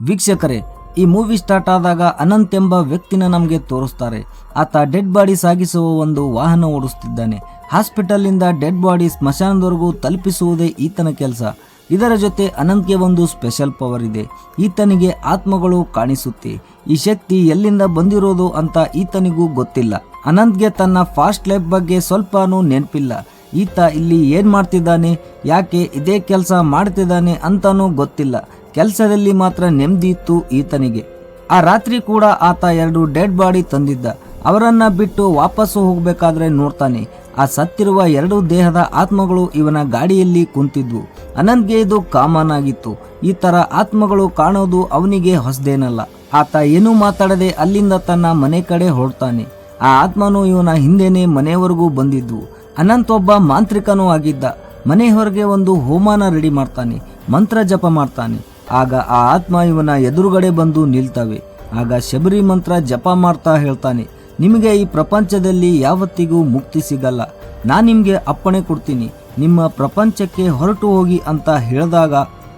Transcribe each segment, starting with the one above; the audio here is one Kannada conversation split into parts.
ವೀಕ್ಷಕರೇ, ಈ ಮೂವಿ ಸ್ಟಾರ್ಟ್ ಆದಾಗ ಅನಂತ್ ಎಂಬ ವ್ಯಕ್ತಿನ ನಮಗೆ ತೋರಿಸ್ತಾರೆ. ಆತ ಡೆಡ್ ಬಾಡಿ ಸಾಗಿಸುವ ಒಂದು ವಾಹನ ಓಡಿಸ್ತಿದ್ದಾನೆ. ಹಾಸ್ಪಿಟಲ್ನಿಂದ ಡೆಡ್ ಬಾಡಿ ಸ್ಮಶಾನದವರೆಗೂ ತಲುಪಿಸುವುದೇ ಈತನ ಕೆಲಸ. ಇದರ ಜೊತೆ ಅನಂತ್ಗೆ ಒಂದು ಸ್ಪೆಷಲ್ ಪವರ್ ಇದೆ. ಈತನಿಗೆ ಆತ್ಮಗಳು ಕಾಣಿಸುತ್ತೆ. ಈ ಶಕ್ತಿ ಎಲ್ಲಿಂದ ಬಂದಿರೋದು ಅಂತ ಈತನಿಗೂ ಗೊತ್ತಿಲ್ಲ. ಅನಂತ್ಗೆ ತನ್ನ ಫಾಸ್ಟ್ ಲೈಫ್ ಬಗ್ಗೆ ಸ್ವಲ್ಪನೂ ನೆನಪಿಲ್ಲ. ಈತ ಇಲ್ಲಿ ಏನು ಮಾಡ್ತಿದ್ದಾನೆ, ಯಾಕೆ ಇದೇ ಕೆಲಸ ಮಾಡ್ತಿದ್ದಾನೆ ಅಂತಾನೂ ಗೊತ್ತಿಲ್ಲ. ಕೆಲಸದಲ್ಲಿ ಮಾತ್ರ ನೆಮ್ಮದಿ ಇತ್ತು ಈತನಿಗೆ. ಆ ರಾತ್ರಿ ಕೂಡ ಆತ ಎರಡು ಡೆಡ್ ಬಾಡಿ ತಂದಿದ್ದ. ಅವರನ್ನ ಬಿಟ್ಟು ವಾಪಸ್ಸು ಹೋಗಬೇಕಾದ್ರೆ ನೋಡ್ತಾನೆ. ಆ ಸತ್ತಿರುವ ಎರಡು ದೇಹದ ಆತ್ಮಗಳು ಇವನ ಗಾಡಿಯಲ್ಲಿ ಕುಂತಿದ್ವು. ಅನಂತ್ಗೆ ಇದು ಕಾಮನ್ ಆಗಿತ್ತು. ಈ ತರ ಆತ್ಮಗಳು ಕಾಣೋದು ಅವನಿಗೆ ಹೊಸದೇನಲ್ಲ. ಆತ ಏನೂ ಮಾತಾಡದೆ ಅಲ್ಲಿಂದ ತನ್ನ ಮನೆ ಕಡೆ ಹೊರಡ್ತಾನೆ. ಆ ಆತ್ಮನು ಇವನ ಹಿಂದೆನೆ ಮನೆಯವರೆಗೂ ಬಂದಿದ್ವು ಅನಂತ್ ಒಬ್ಬ ಮಾಂತ್ರಿಕನೂ ಆಗಿದ್ದ. ಮನೆ ಹೊರಗೆ ಒಂದು ಹೋಮಾನ ರೆಡಿ ಮಾಡ್ತಾನೆ. ಮಂತ್ರ ಜಪ ಮಾಡ್ತಾನೆ. ಆಗ ಆ ಆತ್ಮ ಇವನ ಎದುರುಗಡೆ ಬಂದು ನಿಲ್ತವೆ. ಆಗ ಶಬರಿ ಮಂತ್ರ ಜಪ ಮಾಡ್ತಾ ಹೇಳ್ತಾನೆ, ನಿಮಗೆ ಈ ಪ್ರಪಂಚದಲ್ಲಿ ಯಾವತ್ತಿಗೂ ಮುಕ್ತಿ ಸಿಗಲ್ಲ. ನಾನು ನಿಮಗೆ ಅಪ್ಪಣೆ ಕೊಡ್ತೀನಿ. ನಿಮ್ಮ ಪ್ರಪಂಚಕ್ಕೆ ಹೊರಟು ಹೋಗಿ ಅಂತ ಹೇಳಿದಾಗ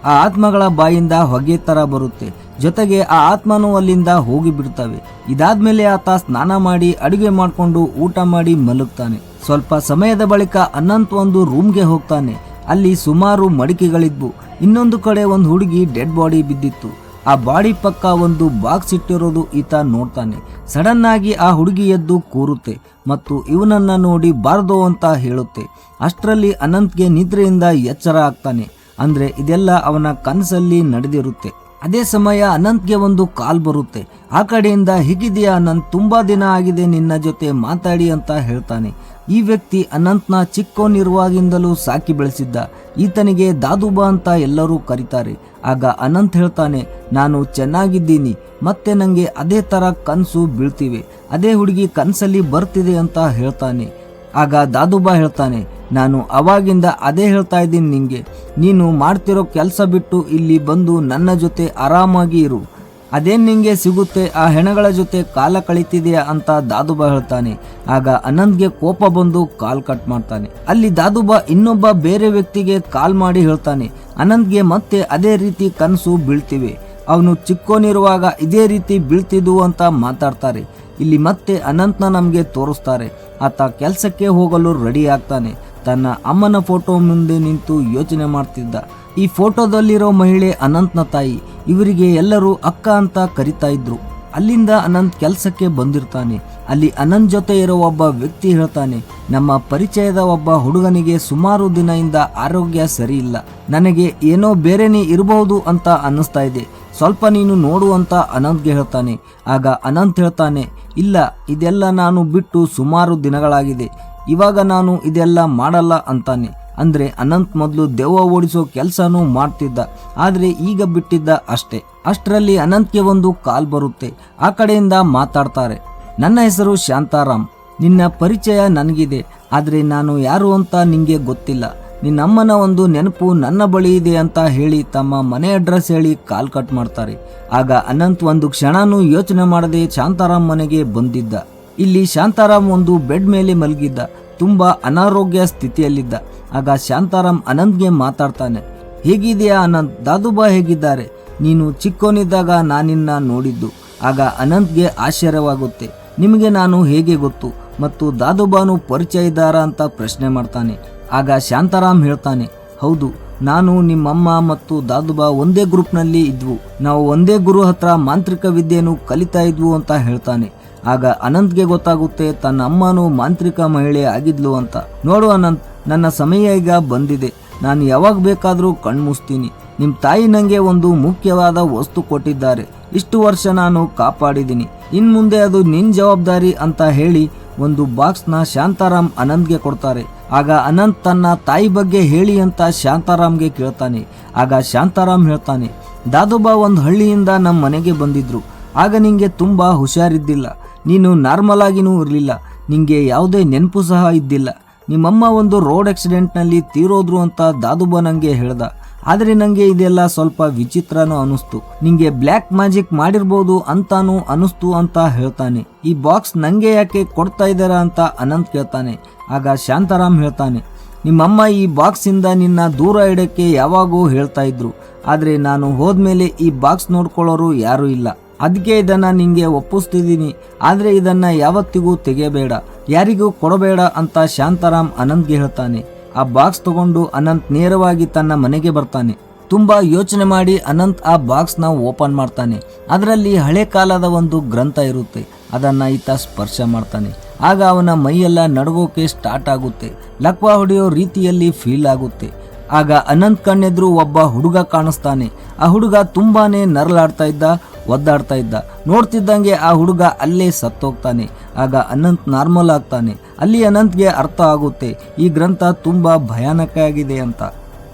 ಆ ಆತ್ಮಗಳ ಬಾಯಿಂದ ಹೊಗೆ ತರ ಬರುತ್ತೆ. ಜೊತೆಗೆ ಆ ಆತ್ಮನೂ ಅಲ್ಲಿಂದ ಹೋಗಿ ಬಿಡ್ತವೆ. ಇದಾದ್ಮೇಲೆ ಆತ ಸ್ನಾನ ಮಾಡಿ ಅಡುಗೆ ಮಾಡಿಕೊಂಡು ಊಟ ಮಾಡಿ ಮಲಗ್ತಾನೆ. ಸ್ವಲ್ಪ ಸಮಯದ ಬಳಿಕ ಅನಂತ್ ಒಂದು ರೂಮ್ಗೆ ಹೋಗ್ತಾನೆ. ಅಲ್ಲಿ ಸುಮಾರು ಮಡಿಕೆಗಳಿದ್ವು. ಇನ್ನೊಂದು ಕಡೆ ಒಂದು ಹುಡುಗಿ ಡೆಡ್ ಬಾಡಿ ಬಿದ್ದಿತ್ತು. ಆ ಬಾಡಿ ಪಕ್ಕ ಒಂದು ಬಾಕ್ಸ್ ಇಟ್ಟಿರೋದು ಈತ ನೋಡ್ತಾನೆ. ಸಡನ್ ಆಗಿ ಆ ಹುಡುಗಿ ಎದ್ದು ಕೂರುತ್ತೆ ಮತ್ತು ಇವನನ್ನ ನೋಡಿ ಬಾರ್ದು ಅಂತ ಹೇಳುತ್ತೆ. ಅಷ್ಟರಲ್ಲಿ ಅನಂತ್ಗೆ ನಿದ್ರೆಯಿಂದ ಎಚ್ಚರ ಆಗ್ತಾನೆ. ಅಂದ್ರೆ ಇದೆಲ್ಲ ಅವನ ಕನಸಲ್ಲಿ ನಡೆದಿರುತ್ತೆ. ಅದೇ ಸಮಯ ಅನಂತ್ಗೆ ಒಂದು ಕಾಲ್ ಬರುತ್ತೆ. ಆ ಕಡೆಯಿಂದ ಹೀಗಿದೆಯಾ ಅನಂತ್ ತುಂಬಾ ದಿನ ಆಗಿದೆ ನಿನ್ನ ಜೊತೆ ಮಾತಾಡಿ ಅಂತ ಹೇಳ್ತಾನೆ. ಈ ವ್ಯಕ್ತಿ ಅನಂತ್ನ ಚಿಕ್ಕೋನಿರುವಾಗಿಂದಲೂ ಸಾಕಿ ಬೆಳೆಸಿದ್ದ. ಈತನಿಗೆ ದಾದುಬಾ ಅಂತ ಎಲ್ಲರೂ ಕರೀತಾರೆ. ಆಗ ಅನಂತ್ ಹೇಳ್ತಾನೆ, ನಾನು ಚೆನ್ನಾಗಿದ್ದೀನಿ. ಮತ್ತೆ ನನಗೆ ಅದೇ ತರ ಕನಸು ಬೀಳ್ತಿವೆ. ಅದೇ ಹುಡುಗಿ ಕನಸಲ್ಲಿ ಬರ್ತಿದೆ ಅಂತ ಹೇಳ್ತಾನೆ. ಆಗ ದಾದುಬಾ ಹೇಳ್ತಾನೆ ನಾನು ಅವಾಗಿಂದ ಅದೇ ಹೇಳ್ತಾ ಇದ್ದೀನಿ ನಿಂಗೆ. ನೀನು ಮಾಡ್ತಿರೋ ಕೆಲಸ ಬಿಟ್ಟು ಇಲ್ಲಿ ಬಂದು ನನ್ನ ಜೊತೆ ಆರಾಮಾಗಿ ಇರು. ಅದೇನು ನಿಂಗೆ ಸಿಗುತ್ತೆ? ಆ ಹೆಣಗಳ ಜೊತೆ ಕಾಲ ಕಳೀತಿದೆಯಾ ಅಂತ ದಾದುಬಾ ಹೇಳ್ತಾನೆ. ಆಗ ಅನಂತ್ಗೆ ಕೋಪ ಬಂದು ಕಾಲ್ ಕಟ್ ಮಾಡ್ತಾನೆ. ಅಲ್ಲಿ ದಾದುಬಾ ಇನ್ನೊಬ್ಬ ಬೇರೆ ವ್ಯಕ್ತಿಗೆ ಕಾಲ್ ಮಾಡಿ ಹೇಳ್ತಾನೆ. ಅನಂತ್ಗೆ ಮತ್ತೆ ಅದೇ ರೀತಿ ಕನಸು ಬೀಳ್ತಿವೆ. ಅವನು ಚಿಕ್ಕೋನಿರುವಾಗ ಇದೇ ರೀತಿ ಬೀಳ್ತಿದ್ವು ಅಂತ ಮಾತಾಡ್ತಾರೆ. ಇಲ್ಲಿ ಮತ್ತೆ ಅನಂತ್ನ ನಮಗೆ ತೋರಿಸ್ತಾರೆ. ಆತ ಕೆಲಸಕ್ಕೆ ಹೋಗಲು ರೆಡಿ ಆಗ್ತಾನೆ. ತನ್ನ ಅಮ್ಮನ ಫೋಟೋ ಮುಂದೆ ನಿಂತು ಯೋಚನೆ ಮಾಡ್ತಿದ್ದ. ಈ ಫೋಟೋದಲ್ಲಿರೋ ಮಹಿಳೆ ಅನಂತ್ನ ತಾಯಿ. ಇವರಿಗೆ ಎಲ್ಲರೂ ಅಕ್ಕ ಅಂತ ಕರಿತಾ ಇದ್ರು. ಅಲ್ಲಿಂದ ಅನಂತ್ ಕೆಲಸಕ್ಕೆ ಬಂದಿರ್ತಾನೆ. ಅಲ್ಲಿ ಅನಂತ್ ಜೊತೆ ಇರೋ ಒಬ್ಬ ವ್ಯಕ್ತಿ ಹೇಳ್ತಾನೆ, ನಮ್ಮ ಪರಿಚಯದ ಒಬ್ಬ ಹುಡುಗನಿಗೆ ಸುಮಾರು ದಿನದಿಂದ ಆರೋಗ್ಯ ಸರಿ ಇಲ್ಲ. ನನಗೆ ಏನೋ ಬೇರೆನೇ ಇರಬಹುದು ಅಂತ ಅನ್ನಿಸ್ತಾ ಇದೆ. ಸ್ವಲ್ಪ ನೀನು ನೋಡು ಅಂತ ಅನಂತ್ಗೆ ಹೇಳ್ತಾನೆ. ಆಗ ಅನಂತ್ ಹೇಳ್ತಾನೆ, ಇಲ್ಲ, ಇದೆಲ್ಲ ನಾನು ಬಿಟ್ಟು ಸುಮಾರು ದಿನಗಳಾಗಿದೆ. ಇವಾಗ ನಾನು ಇದೆಲ್ಲ ಮಾಡಲ್ಲ ಅಂತಾನೆ. ಅಂದ್ರೆ ಅನಂತ್ ಮೊದಲು ದೆವ್ವ ಓಡಿಸೋ ಕೆಲಸನೂ ಮಾಡ್ತಿದ್ದ. ಆದರೆ ಈಗ ಬಿಟ್ಟಿದ್ದ ಅಷ್ಟೇ. ಅಷ್ಟರಲ್ಲಿ ಅನಂತ್ಗೆ ಒಂದು ಕಾಲ್ ಬರುತ್ತೆ. ಆ ಕಡೆಯಿಂದ ಮಾತಾಡ್ತಾರೆ. ನನ್ನ ಹೆಸರು ಶಾಂತಾರಾಮ್. ನಿನ್ನ ಪರಿಚಯ ನನಗಿದೆ. ಆದರೆ ನಾನು ಯಾರು ಅಂತ ನಿಮಗೆ ಗೊತ್ತಿಲ್ಲ. ನಿನ್ನಮ್ಮನ ಒಂದು ನೆನಪು ನನ್ನ ಬಳಿ ಇದೆ ಅಂತ ಹೇಳಿ ತಮ್ಮ ಮನೆ ಅಡ್ರೆಸ್ ಹೇಳಿ ಕಾಲ್ ಕಟ್ ಮಾಡ್ತಾರೆ. ಆಗ ಅನಂತ್ ಒಂದು ಕ್ಷಣನೂ ಯೋಚನೆ ಮಾಡದೆ ಶಾಂತಾರಾಮ್ ಮನೆಗೆ ಬಂದಿದ್ದ. ಇಲ್ಲಿ ಶಾಂತಾರಾಮ್ ಒಂದು ಬೆಡ್ ಮೇಲೆ ಮಲಗಿದ್ದ, ತುಂಬಾ ಅನಾರೋಗ್ಯ ಸ್ಥಿತಿಯಲ್ಲಿದ್ದ. ಆಗ ಶಾಂತಾರಾಮ್ ಅನಂತ್ಗೆ ಮಾತಾಡ್ತಾನೆ ಹೇಗಿದೆಯಾ ಅನಂತ್ ದಾದುಬಾ ಹೇಗಿದ್ದಾರೆ? ನೀನು ಚಿಕ್ಕೋನಿದ್ದಾಗ ನಾನಿನ್ನ ನೋಡಿದ್ದು. ಆಗ ಅನಂತ್ಗೆ ಆಶ್ಚರ್ಯವಾಗುತ್ತೆ, ನಿಮಗೆ ನಾನು ಹೇಗೆ ಗೊತ್ತು? ಮತ್ತು ದಾದುಬಾನು ಪರಿಚಯ ಇದ್ದಾರಾ ಅಂತ ಪ್ರಶ್ನೆ ಮಾಡ್ತಾನೆ. ಆಗ ಶಾಂತಾರಾಮ್ ಹೇಳ್ತಾನೆ, ಹೌದು, ನಾನು ನಿಮ್ಮಮ್ಮ ಮತ್ತು ದಾದುಬಾ ಒಂದೇ ಗ್ರೂಪ್ನಲ್ಲಿ ಇದ್ವು. ನಾವು ಒಂದೇ ಗುರು ಹತ್ರ ಮಾಂತ್ರಿಕ ವಿದ್ಯೆಯನ್ನು ಕಲಿತಾ ಇದ್ವು ಅಂತ ಹೇಳ್ತಾನೆ. ಆಗ ಅನಂತ್ಗೆ ಗೊತ್ತಾಗುತ್ತೆ ತನ್ನ ಅಮ್ಮನು ಮಾಂತ್ರಿಕ ಮಹಿಳೆ ಆಗಿದ್ಲು ಅಂತ. ನೋಡು ಅನಂತ್, ನನ್ನ ಸಮಯ ಈಗ ಬಂದಿದೆ. ನಾನು ಯಾವಾಗ ಬೇಕಾದರೂ ಕಣ್ಮುಸ್ತೀನಿ ನಿಮ್ಮ ತಾಯಿ ನನಗೆ ಒಂದು ಮುಖ್ಯವಾದ ವಸ್ತು ಕೊಟ್ಟಿದ್ದಾರೆ. ಇಷ್ಟು ವರ್ಷ ನಾನು ಕಾಪಾಡಿದ್ದೀನಿ. ಇನ್ ಮುಂದೆ ಅದು ನಿನ್ನ ಜವಾಬ್ದಾರಿ ಅಂತ ಹೇಳಿ ಒಂದು ಬಾಕ್ಸ್ನ ಶಾಂತಾರಾಮ್ ಅನಂತ್ಗೆ ಕೊಡ್ತಾರೆ. ಆಗ ಅನಂತ್ ತನ್ನ ತಾಯಿ ಬಗ್ಗೆ ಹೇಳಿ ಅಂತ ಶಾಂತಾರಾಮ್ಗೆ ಕೇಳ್ತಾನೆ. ಆಗ ಶಾಂತಾರಾಮ್ ಹೇಳ್ತಾನೆ, ದಾದೋಬಾ ಒಂದು ಹಳ್ಳಿಯಿಂದ ನಮ್ಮ ಮನೆಗೆ ಬಂದಿದ್ರು. ಆಗ ನಿಂಗೆ ತುಂಬಾ ಹುಷಾರಿದ್ದಿಲ್ಲ. ನೀನು ನಾರ್ಮಲ್ ಆಗಿನೂ ಇರಲಿಲ್ಲ. ನಿಮಗೆ ಯಾವುದೇ ನೆನಪು ಸಹ ಇದ್ದಿಲ್ಲ. ನಿಮ್ಮಮ್ಮ ಒಂದು ರೋಡ್ ಆಕ್ಸಿಡೆಂಟ್ನಲ್ಲಿ ತೀರೋದ್ರು ಅಂತ ದಾದುಬ ನನಗೆ ಹೇಳ್ದ. ಆದರೆ ನನಗೆ ಇದೆಲ್ಲ ಸ್ವಲ್ಪ ವಿಚಿತ್ರನೂ ಅನಿಸ್ತು. ನಿಮಗೆ ಬ್ಲ್ಯಾಕ್ ಮ್ಯಾಜಿಕ್ ಮಾಡಿರ್ಬೋದು ಅಂತಾನೂ ಅನಿಸ್ತು ಅಂತ ಹೇಳ್ತಾನೆ. ಈ ಬಾಕ್ಸ್ ನನಗೆ ಯಾಕೆ ಕೊಡ್ತಾ ಇದ್ದಾರಾ ಅಂತ ಅನಂತ್ ಕೇಳ್ತಾನೆ. ಆಗ ಶಾಂತಾರಾಮ್ ಹೇಳ್ತಾನೆ, ನಿಮ್ಮಮ್ಮ ಈ ಬಾಕ್ಸಿಂದ ನಿನ್ನ ದೂರ ಇಡೋಕ್ಕೆ ಯಾವಾಗೂ ಹೇಳ್ತಾ ಇದ್ರು. ಆದರೆ ನಾನು ಹೋದ್ಮೇಲೆ ಈ ಬಾಕ್ಸ್ ನೋಡ್ಕೊಳ್ಳೋರು ಯಾರೂ ಇಲ್ಲ. ಅದಕ್ಕೆ ಇದನ್ನು ನಿಮಗೆ ಒಪ್ಪಿಸ್ತಿದ್ದೀನಿ. ಆದರೆ ಇದನ್ನು ಯಾವತ್ತಿಗೂ ತೆಗೆಯಬೇಡ. ಯಾರಿಗೂ ಕೊಡಬೇಡ ಅಂತ ಶಾಂತಾರಾಮ್ ಅನಂತ್ಗೆ ಹೇಳ್ತಾನೆ. ಆ ಬಾಕ್ಸ್ ತಗೊಂಡು ಅನಂತ್ ನೇರವಾಗಿ ತನ್ನ ಮನೆಗೆ ಬರ್ತಾನೆ. ತುಂಬ ಯೋಚನೆ ಮಾಡಿ ಅನಂತ್ ಆ ಬಾಕ್ಸ್ನ ಓಪನ್ ಮಾಡ್ತಾನೆ. ಅದರಲ್ಲಿ ಹಳೆ ಕಾಲದ ಒಂದು ಗ್ರಂಥ ಇರುತ್ತೆ. ಅದನ್ನು ಈತ ಸ್ಪರ್ಶ ಮಾಡ್ತಾನೆ. ಆಗ ಅವನ ಮೈಯೆಲ್ಲ ನಡಗೋಕೆ ಸ್ಟಾರ್ಟ್ ಆಗುತ್ತೆ. ಲಕ್ವಾ ಹೊಡೆಯೋ ರೀತಿಯಲ್ಲಿ ಫೀಲ್ ಆಗುತ್ತೆ. ಆಗ ಅನಂತ್ ಕಣ್ಣೆದ್ರು ಒಬ್ಬ ಹುಡುಗ ಕಾಣಿಸ್ತಾನೆ. ಆ ಹುಡುಗ ತುಂಬಾ ನರಳಾಡ್ತಾ ಇದ್ದ. ಒದ್ದಾಡ್ತಾ ಇದ್ದ. ನೋಡ್ತಿದ್ದಂಗೆ ಆ ಹುಡುಗ ಅಲ್ಲೇ ಸತ್ತೋಗ್ತಾನೆ. ಆಗ ಅನಂತ್ ನಾರ್ಮಲ್ ಆಗ್ತಾನೆ. ಅಲ್ಲಿ ಅನಂತ್ಗೆ ಅರ್ಥ ಆಗುತ್ತೆ, ಈ ಗ್ರಂಥ ತುಂಬ ಭಯಾನಕ ಆಗಿದೆ ಅಂತ.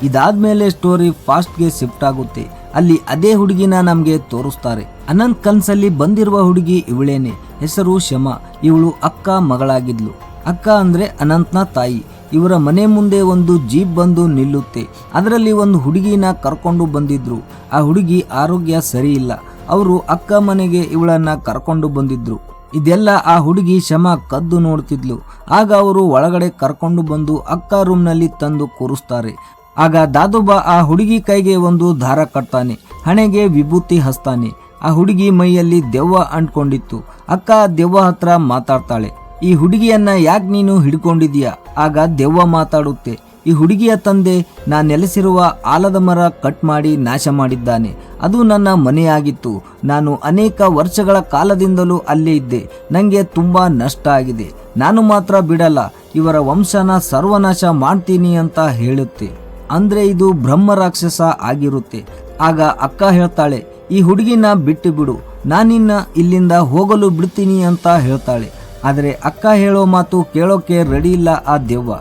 ಇದಾದ್ಮೇಲೆ ಸ್ಟೋರಿ ಫಾಸ್ಟ್ಗೆ ಶಿಫ್ಟ್ ಆಗುತ್ತೆ. ಅಲ್ಲಿ ಅದೇ ಹುಡುಗಿನ ನಮಗೆ ತೋರಿಸ್ತಾರೆ. ಅನಂತ್ ಕನ್ಸಲ್ಲಿ ಬಂದಿರುವ ಹುಡುಗಿ ಇವಳೇನೆ. ಹೆಸರು ಶಮ. ಇವಳು ಅಕ್ಕ ಮಗಳಾಗಿದ್ಲು. ಅಕ್ಕ ಅಂದ್ರೆ ಅನಂತ್ನ ತಾಯಿ. ಇವರ ಮನೆ ಮುಂದೆ ಒಂದು ಜೀಪ್ ಬಂದು ನಿಲ್ಲುತ್ತೆ. ಅದರಲ್ಲಿ ಒಂದು ಹುಡುಗಿನ ಕರ್ಕೊಂಡು ಬಂದಿದ್ರು. ಆ ಹುಡುಗಿ ಆರೋಗ್ಯ ಸರಿ ಇಲ್ಲ. ಅವರು ಅಕ್ಕ ಮನೆಗೆ ಇವಳನ್ನ ಕರ್ಕೊಂಡು ಬಂದಿದ್ರು. ಇದೆಲ್ಲ ಆ ಹುಡುಗಿ ಶಮ ಕದ್ದು ನೋಡ್ತಿದ್ಲು. ಆಗ ಅವರು ಒಳಗಡೆ ಕರ್ಕೊಂಡು ಬಂದು ಅಕ್ಕ ರೂಮ್ನಲ್ಲಿ ತಂದು ಕೂರಿಸ್ತಾರೆ. ಆಗ ದಾದುಬ ಆ ಹುಡುಗಿ ಕೈಗೆ ಒಂದು ದಾರ ಕಟ್ತಾನೆ. ಹಣೆಗೆ ವಿಭೂತಿ ಹಸ್ತಾನೆ ಆ ಹುಡುಗಿ ಮೈಯಲ್ಲಿ ದೆವ್ವ ಅಂಟ್ಕೊಂಡಿತ್ತು. ಅಕ್ಕ ದೆವ್ವ ಹತ್ರ ಮಾತಾಡ್ತಾಳೆ. ಈ ಹುಡುಗಿಯನ್ನ ಯಾಕೆ ನೀನು ಹಿಡ್ಕೊಂಡಿದೀಯ ಆಗ ದೆವ್ವ ಮಾತಾಡುತ್ತೆ. ಈ ಹುಡುಗಿಯ ತಂದೆ ನಾ ನೆಲೆಸಿರುವ ಆಲದ ಮರ ಕಟ್ ಮಾಡಿ ನಾಶ ಮಾಡಿದ್ದಾನೆ. ಅದು ನನ್ನ ಮನೆಯಾಗಿತ್ತು. ನಾನು ಅನೇಕ ವರ್ಷಗಳ ಕಾಲದಿಂದಲೂ ಅಲ್ಲೇ ಇದ್ದೆ. ನನಗೆ ತುಂಬ ನಷ್ಟ ಆಗಿದೆ. ನಾನು ಮಾತ್ರ ಬಿಡಲ್ಲ, ಇವರ ವಂಶನ ಸರ್ವನಾಶ ಮಾಡ್ತೀನಿ ಅಂತ ಹೇಳುತ್ತೆ. ಅಂದ್ರೆ ಇದು ಬ್ರಹ್ಮ ರಾಕ್ಷಸ ಆಗಿರುತ್ತೆ. ಆಗ ಅಕ್ಕ ಹೇಳ್ತಾಳೆ, ಈ ಹುಡುಗಿನ ಬಿಟ್ಟು ಬಿಡು. ನಾನಿನ್ನ ಇಲ್ಲಿಂದ ಹೋಗಲು ಬಿಡ್ತೀನಿ ಅಂತ ಹೇಳ್ತಾಳೆ. ಆದರೆ ಅಕ್ಕ ಹೇಳೋ ಮಾತು ಕೇಳೋಕೆ ರೆಡಿ ಇಲ್ಲ ಆ ದೆವ್ವ.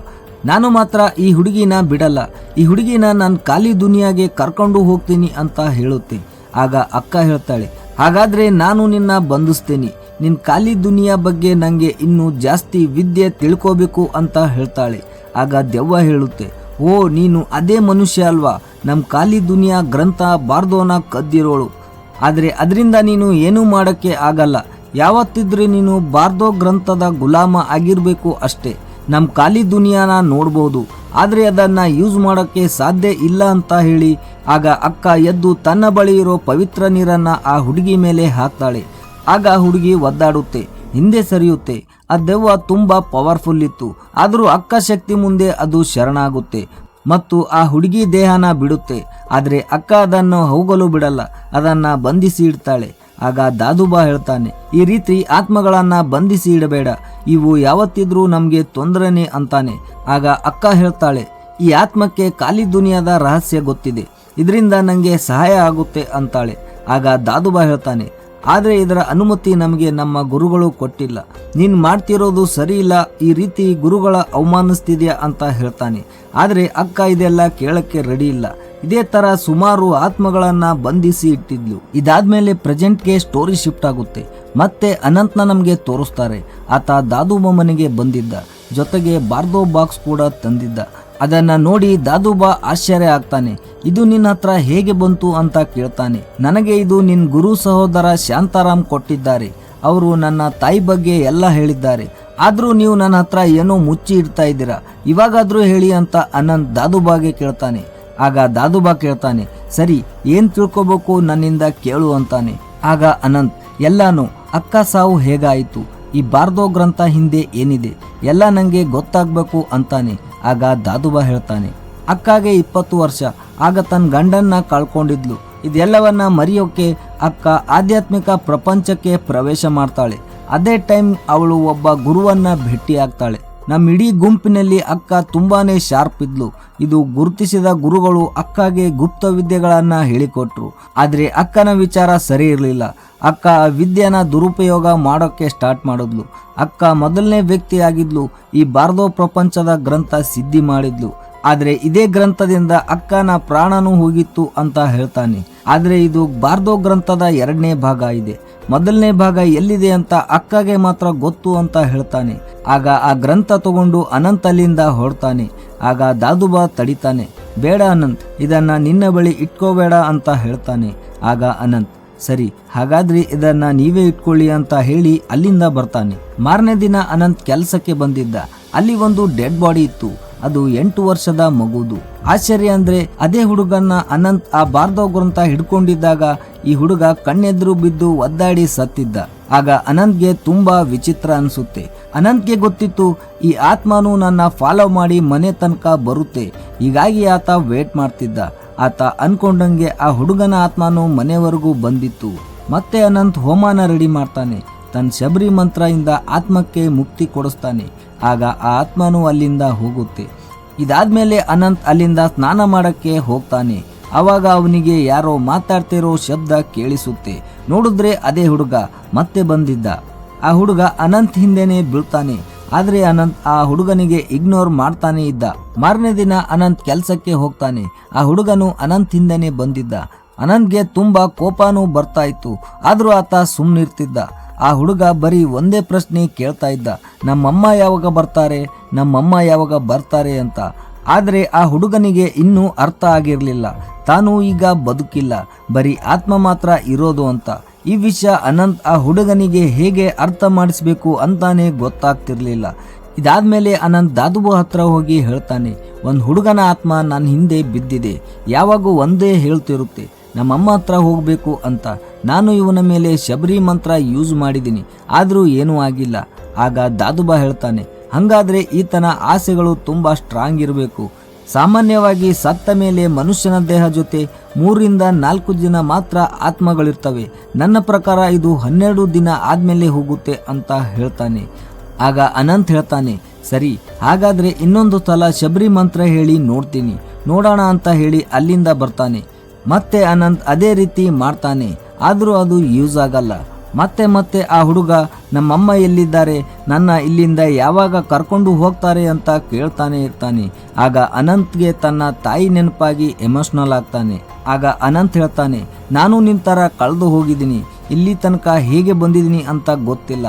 ನಾನು ಮಾತ್ರ ಈ ಹುಡುಗಿನ ಬಿಡಲ್ಲ. ಈ ಹುಡುಗಿನ ನಾನು ಖಾಲಿ ದುನಿಯಾಗೆ ಕರ್ಕೊಂಡು ಹೋಗ್ತೀನಿ ಅಂತ ಹೇಳುತ್ತೆ ಆಗ ಅಕ್ಕ ಹೇಳ್ತಾಳೆ, ಹಾಗಾದ್ರೆ ನಾನು ನಿನ್ನ ಬಂಧಿಸ್ತೀನಿ. ನಿನ್ನ ಖಾಲಿ ದುನಿಯಾ ಬಗ್ಗೆ ನನಗೆ ಇನ್ನೂ ಜಾಸ್ತಿ ವಿದ್ಯೆ ತಿಳ್ಕೋಬೇಕು ಅಂತ ಹೇಳ್ತಾಳೆ. ಆಗ ದೆವ್ವ ಹೇಳುತ್ತೆ, ಓ, ನೀನು ಅದೇ ಮನುಷ್ಯ ಅಲ್ವಾ? ನಮ್ಮ ಖಾಲಿ ದುನಿಯಾ ಗ್ರಂಥ ಬಾರ್ದೋನ ಕದ್ದಿರೋಳು. ಆದರೆ ಅದರಿಂದ ನೀನು ಏನೂ ಮಾಡೋಕ್ಕೆ ಆಗಲ್ಲ. ಯಾವತ್ತಿದ್ರೆ ನೀನು ಬಾರ್ದೋ ಗ್ರಂಥದ ಗುಲಾಮ ಆಗಿರಬೇಕು ಅಷ್ಟೇ. ನಮ್ ಖಾಲಿ ದುನಿಯಾನ ನೋಡ್ಬೋದು, ಆದರೆ ಅದನ್ನು ಯೂಸ್ ಮಾಡೋಕ್ಕೆ ಸಾಧ್ಯ ಇಲ್ಲ ಅಂತ ಹೇಳಿ, ಆಗ ಅಕ್ಕ ಎದ್ದು ತನ್ನ ಬಳಿ ಇರೋ ಪವಿತ್ರ ನೀರನ್ನು ಆ ಹುಡುಗಿ ಮೇಲೆ ಹಾಕ್ತಾಳೆ. ಆಗ ಹುಡುಗಿ ಒದ್ದಾಡುತ್ತೆ, ಹಿಂದೆ ಸರಿಯುತ್ತೆ, ಆ ದೆವ್ವ ತುಂಬ ಪವರ್ಫುಲ್ ಇತ್ತು, ಆದರೂ ಅಕ್ಕ ಶಕ್ತಿ ಮುಂದೆ ಅದು ಶರಣಾಗುತ್ತೆ, ಮತ್ತು ಆ ಹುಡುಗಿ ದೇಹನ ಬಿಡುತ್ತೆ, ಆದರೆ ಅಕ್ಕ ಅದನ್ನು ಹೋಗಲು ಬಿಡಲ್ಲ, ಅದನ್ನು ಬಂಧಿಸಿ ಇಡ್ತಾಳೆ. ಆಗ ದಾದುಬಾ ಹೇಳ್ತಾನೆ, ಈ ರೀತಿ ಆತ್ಮಗಳನ್ನ ಬಂಧಿಸಿ ಇಡಬೇಡ, ಇವು ಯಾವತ್ತಿದ್ರೂ ನಮಗೆ ತೊಂದರೆನೆ ಅಂತಾನೆ. ಆಗ ಅಕ್ಕ ಹೇಳ್ತಾಳೆ, ಈ ಆತ್ಮಕ್ಕೆ ಖಾಲಿ ದುನಿಯಾದ ರಹಸ್ಯ ಗೊತ್ತಿದೆ, ಇದರಿಂದ ನನಗೆ ಸಹಾಯ ಆಗುತ್ತೆ ಅಂತಾಳೆ. ಆಗ ದಾದುಬಾ ಹೇಳ್ತಾನೆ, ಆದರೆ ಇದರ ಅನುಮತಿ ನಮಗೆ ನಮ್ಮ ಗುರುಗಳು ಕೊಟ್ಟಿಲ್ಲ, ನೀನ್ ಮಾಡ್ತಿರೋದು ಸರಿ ಇಲ್ಲ ಈ ರೀತಿ ಗುರುಗಳ ಅವಮಾನಿಸ್ತಿದ್ಯಾ ಅಂತ ಹೇಳ್ತಾನೆ. ಆದರೆ ಅಕ್ಕ ಇದೆಲ್ಲ ಕೇಳಕ್ಕೆ ರೆಡಿ ಇಲ್ಲ ಇದೇ ತರ ಸುಮಾರು ಆತ್ಮಗಳನ್ನ ಬಂಧಿಸಿ ಇಟ್ಟಿದ್ಲು. ಇದಾದ್ಮೇಲೆ ಪ್ರೆಸೆಂಟ್ಗೆ ಸ್ಟೋರಿ ಶಿಫ್ಟ್ ಆಗುತ್ತೆ. ಮತ್ತೆ ಅನಂತ್ನ ನಮಗೆ ತೋರಿಸ್ತಾರೆ. ಆತ ದಾದು ಮನೆಗೆ ಬಂದಿದ್ದ. ಜೊತೆಗೆ ಬಾರ್ದೋ ಬಾಕ್ಸ್ ಕೂಡ ತಂದಿದ್ದ. ಅದನ್ನ ನೋಡಿ ದಾದುಬಾ ಆಶ್ಚರ್ಯ ಆಗ್ತಾನೆ. ಇದು ನಿನ್ನ ಹತ್ರ ಹೇಗೆ ಬಂತು ಅಂತ ಕೇಳ್ತಾನೆ. ನನಗೆ ಇದು ನಿನ್ ಗುರು ಸಹೋದರ ಶಾಂತಾರಾಮ್ ಕೊಟ್ಟಿದ್ದಾರೆ. ಅವರು ನನ್ನ ತಾಯಿ ಬಗ್ಗೆ ಎಲ್ಲ ಹೇಳಿದ್ದಾರೆ. ಆದರೂ ನೀವು ನನ್ನ ಹತ್ರ ಏನೋ ಮುಚ್ಚಿ ಇಡ್ತಾ ಇದ್ದೀರಾ. ಇವಾಗಾದ್ರೂ ಹೇಳಿ ಅಂತ ಅನಂತ್ ದಾದುಬಾಗೆ ಕೇಳ್ತಾನೆ. ಆಗ ದಾದುಬಾ ಕೇಳ್ತಾನೆ, ಸರಿ, ಏನ್ ತಿಳ್ಕೊಬೇಕು ನನ್ನಿಂದ ಕೇಳು ಅಂತಾನೆ. ಆಗ ಅನಂತ್, ಎಲ್ಲಾನು, ಅಕ್ಕ ಸಾವು ಹೇಗಾಯಿತು? ಈ ಬಾರ್ದೋ ಗ್ರಂಥ ಹಿಂದೆ ಏನಿದೆ? ಎಲ್ಲ ನಂಗೆ ಗೊತ್ತಾಗ್ಬೇಕು ಅಂತಾನೆ. ಆಗ ದಾದುಬಾ ಹೇಳ್ತಾನೆ, ಅಕ್ಕಾಗೆ ಇಪ್ಪತ್ತು ವರ್ಷ, ಆಗ ತನ್ನ ಗಂಡನ್ನ ಕಳ್ಕೊಂಡಿದ್ಲು. ಇದೆಲ್ಲವನ್ನ ಮರೆಯೋಕೆ ಅಕ್ಕ ಆಧ್ಯಾತ್ಮಿಕ ಪ್ರಪಂಚಕ್ಕೆ ಪ್ರವೇಶ ಮಾಡ್ತಾಳೆ. ಅದೇ ಟೈಮ್ ಅವಳು ಒಬ್ಬ ಗುರುವನ್ನ ಭೇಟಿ ಆಗ್ತಾಳೆ ನಮ್ಮ ಇಡೀ ಗುಂಪಿನಲ್ಲಿ ಅಕ್ಕ ತುಂಬಾನೇ ಶಾರ್ಪ್ ಇದ್ಲು. ಇದು ಗುರುತಿಸಿದ ಗುರುಗಳು ಅಕ್ಕಗೆ ಗುಪ್ತ ವಿದ್ಯೆಗಳನ್ನು ಹೇಳಿಕೊಟ್ರು. ಆದರೆ ಅಕ್ಕನ ವಿಚಾರ ಸರಿ ಇರಲಿಲ್ಲ. ಅಕ್ಕ ಆ ವಿದ್ಯೆನ ದುರುಪಯೋಗ ಮಾಡೋಕ್ಕೆ ಸ್ಟಾರ್ಟ್ ಮಾಡಿದ್ಲು. ಅಕ್ಕ ಮೊದಲನೇ ವ್ಯಕ್ತಿ ಆಗಿದ್ಲು ಈ ಬಾರ್ದೋ ಪ್ರಪಂಚದ ಗ್ರಂಥ ಸಿದ್ಧಿ ಮಾಡಿದ್ಲು. ಆದರೆ ಇದೇ ಗ್ರಂಥದಿಂದ ಅಕ್ಕನ ಪ್ರಾಣನೂ ಹೋಗಿತ್ತು ಅಂತ ಹೇಳ್ತಾನೆ. ಆದರೆ ಇದು ಬಾರ್ದೋ ಗ್ರಂಥದ ಎರಡನೇ ಭಾಗ ಇದೆ. ಮೊದಲನೇ ಭಾಗ ಎಲ್ಲಿದೆ ಅಂತ ಅಕ್ಕಗೆ ಮಾತ್ರ ಗೊತ್ತು ಅಂತ ಹೇಳ್ತಾನೆ. ಆಗ ಆ ಗ್ರಂಥ ತಗೊಂಡು ಅನಂತ್ ಅಲ್ಲಿಂದ ಹೊರಡ್ತಾನೆ. ಆಗ ದಾದುಬಾ ತಡಿತಾನೆ. ಬೇಡ ಅನಂತ್, ಇದನ್ನ ನಿನ್ನ ಬಳಿ ಇಟ್ಕೋಬೇಡ ಅಂತ ಹೇಳ್ತಾನೆ. ಆಗ ಅನಂತ್, ಸರಿ, ಹಾಗಾದ್ರೆ ಇದನ್ನ ನೀವೇ ಇಟ್ಕೊಳ್ಳಿ ಅಂತ ಹೇಳಿ ಅಲ್ಲಿಂದ ಬರ್ತಾನೆ. ಮಾರನೇ ದಿನ ಅನಂತ್ ಕೆಲಸಕ್ಕೆ ಬಂದಿದ್ದ. ಅಲ್ಲಿ ಒಂದು ಡೆಡ್ ಬಾಡಿ ಇತ್ತು. ಅದು ಎಂಟು ವರ್ಷದ ಮಗುದು. ಆಶ್ಚರ್ಯ ಅಂದ್ರೆ ಅದೇ ಹುಡುಗನ್ನ ಅನಂತ್ ಆ ಬಾರ್ದೋಗ್ರಂತ ಹಿಡ್ಕೊಂಡಿದ್ದಾಗ ಈ ಹುಡುಗ ಕಣ್ಣೆದ್ರು ಬಿದ್ದು ಒದ್ದಾಡಿ ಸತ್ತಿದ್ದ. ಆಗ ಅನಂತ್ಗೆ ತುಂಬಾ ವಿಚಿತ್ರ ಅನ್ಸುತ್ತೆ. ಅನಂತ್ಗೆ ಗೊತ್ತಿತ್ತು, ಈ ಆತ್ಮನು ನನ್ನ ಫಾಲೋ ಮಾಡಿ ಮನೆ ತನಕ ಬರುತ್ತೆ. ಹೀಗಾಗಿ ಆತ ವೇಟ್ ಮಾಡ್ತಿದ್ದ. ಆತ ಅನ್ಕೊಂಡಂಗೆ ಆ ಹುಡುಗನ ಆತ್ಮನು ಮನೆವರೆಗೂ ಬಂದಿತ್ತು. ಮತ್ತೆ ಅನಂತ್ ಹೋಮಾನ ರೆಡಿ ಮಾಡ್ತಾನೆ. ತನ್ನ ಶಬರಿ ಮಂತ್ರದಿಂದ ಆತ್ಮಕ್ಕೆ ಮುಕ್ತಿ ಕೊಡಿಸ್ತಾನೆ. ಆಗ ಆ ಆತ್ಮನು ಅಲ್ಲಿಂದ ಹೋಗುತ್ತೆ. ಇದಾದ್ಮೇಲೆ ಅನಂತ್ ಅಲ್ಲಿಂದ ಸ್ನಾನ ಮಾಡಕ್ಕೆ ಹೋಗ್ತಾನೆ. ಅವಾಗ ಅವನಿಗೆ ಯಾರೋ ಮಾತಾಡ್ತಿರೋ ಶಬ್ದ ಕೇಳಿಸುತ್ತೆ. ನೋಡಿದ್ರೆ ಅದೇ ಹುಡುಗ ಮತ್ತೆ ಬಂದಿದ್ದ. ಆ ಹುಡುಗ ಅನಂತ್ ಹಿಂದೆನೆ ಬೀಳ್ತಾನೆ. ಆದ್ರೆ ಅನಂತ್ ಆ ಹುಡುಗನಿಗೆ ಇಗ್ನೋರ್ ಮಾಡ್ತಾನೆ ಇದ್ದ. ಮಾರನೇ ದಿನ ಅನಂತ್ ಕೆಲಸಕ್ಕೆ ಹೋಗ್ತಾನೆ. ಆ ಹುಡುಗನು ಅನಂತ್ ಹಿಂದೆನೆ ಬಂದಿದ್ದ. ಅನಂತ್ಗೆ ತುಂಬಾ ಕೋಪನೂ ಬರ್ತಾ ಇತ್ತು. ಆದ್ರೂ ಆತ ಸುಮ್ನಿರ್ತಿದ್ದ. ಆ ಹುಡುಗ ಬರೀ ಒಂದೇ ಪ್ರಶ್ನೆ ಕೇಳ್ತಾ ಇದ್ದ. ನಮ್ಮಮ್ಮ ಯಾವಾಗ ಬರ್ತಾರೆ? ನಮ್ಮಮ್ಮ ಯಾವಾಗ ಬರ್ತಾರೆ ಅಂತ. ಆದ್ರೆ ಆ ಹುಡುಗನಿಗೆ ಇನ್ನೂ ಅರ್ಥ ಆಗಿರಲಿಲ್ಲ. ತಾನು ಈಗ ಬದುಕಿಲ್ಲ. ಬರೀ ಆತ್ಮ ಮಾತ್ರ ಇರೋದು ಅಂತ. ಈ ವಿಷಯ ಅನಂತ್ ಆ ಹುಡುಗನಿಗೆ ಹೇಗೆ ಅರ್ಥ ಮಾಡಿಸ್ಬೇಕು ಅಂತಾನೆ ಗೊತ್ತಾಗ್ತಿರ್ಲಿಲ್ಲ. ಇದಾದ್ಮೇಲೆ ಅನಂತ್ ದಾದುಬು ಹತ್ರ ಹೋಗಿ ಹೇಳ್ತಾನೆ, ಒಂದು ಹುಡುಗನ ಆತ್ಮ ನನ್ನ ಹಿಂದೆ ಬಿದ್ದಿದೆ. ಯಾವಾಗೂ ಒಂದೇ ಹೇಳ್ತಿರುತ್ತೆ. ನಮ್ಮಮ್ಮ ಹತ್ರ ಹೋಗಬೇಕು ಅಂತ. ನಾನು ಇವನ ಮೇಲೆ ಶಬರಿ ಮಂತ್ರ ಯೂಸ್ ಮಾಡಿದ್ದೀನಿ. ಆದರೂ ಏನೂ ಆಗಿಲ್ಲ. ಆಗ ದಾದುಬಾ ಹೇಳ್ತಾನೆ ಹಂಗಾದ್ರೆ ಈತನ ಆಸೆಗಳು ತುಂಬಾ ಸ್ಟ್ರಾಂಗ್ ಇರಬೇಕು. ಸಾಮಾನ್ಯವಾಗಿ ಸತ್ತ ಮೇಲೆ ಮನುಷ್ಯನ ದೇಹ ಜೊತೆ ಮೂರಿಂದ ನಾಲ್ಕು ದಿನ ಮಾತ್ರ ಆತ್ಮಗಳಿರ್ತವೆ. ನನ್ನ ಪ್ರಕಾರ ಇದು ಹನ್ನೆರಡು ದಿನ ಆದಮೇಲೆ ಹೋಗುತ್ತೆ ಅಂತ ಹೇಳ್ತಾನೆ. ಆಗ ಅನಂತ್ ಹೇಳ್ತಾನೆ, ಸರಿ, ಹಾಗಾದ್ರೆ ಇನ್ನೊಂದು ಸಲ ಶಬರಿ ಮಂತ್ರ ಹೇಳಿ ನೋಡ್ತೀನಿ. ನೋಡೋಣ ಅಂತ ಹೇಳಿ ಅಲ್ಲಿಂದ ಬರ್ತಾನೆ. ಮತ್ತೆ ಅನಂತ್ ಅದೇ ರೀತಿ ಮಾಡ್ತಾನೆ. ಆದರೂ ಅದು ಯೂಸ್ ಆಗಲ್ಲ. ಮತ್ತೆ ಮತ್ತೆ ಆ ಹುಡುಗ, ನಮ್ಮಮ್ಮ ಎಲ್ಲಿದ್ದಾರೆ? ನನ್ನ ಇಲ್ಲಿಂದ ಯಾವಾಗ ಕರ್ಕೊಂಡು ಹೋಗ್ತಾರೆ ಅಂತ ಕೇಳ್ತಾನೆ ಇರ್ತಾನೆ. ಆಗ ಅನಂತ್ಗೆ ತನ್ನ ತಾಯಿ ನೆನಪಾಗಿ ಎಮೋಷ್ನಲ್ ಆಗ್ತಾನೆ. ಆಗ ಅನಂತ್ ಹೇಳ್ತಾನೆ, ನಾನು ನಿನ್ನ ಥರ ಕಳೆದು ಹೋಗಿದ್ದೀನಿ. ಇಲ್ಲಿ ತನಕ ಹೇಗೆ ಬಂದಿದ್ದೀನಿ ಅಂತ ಗೊತ್ತಿಲ್ಲ.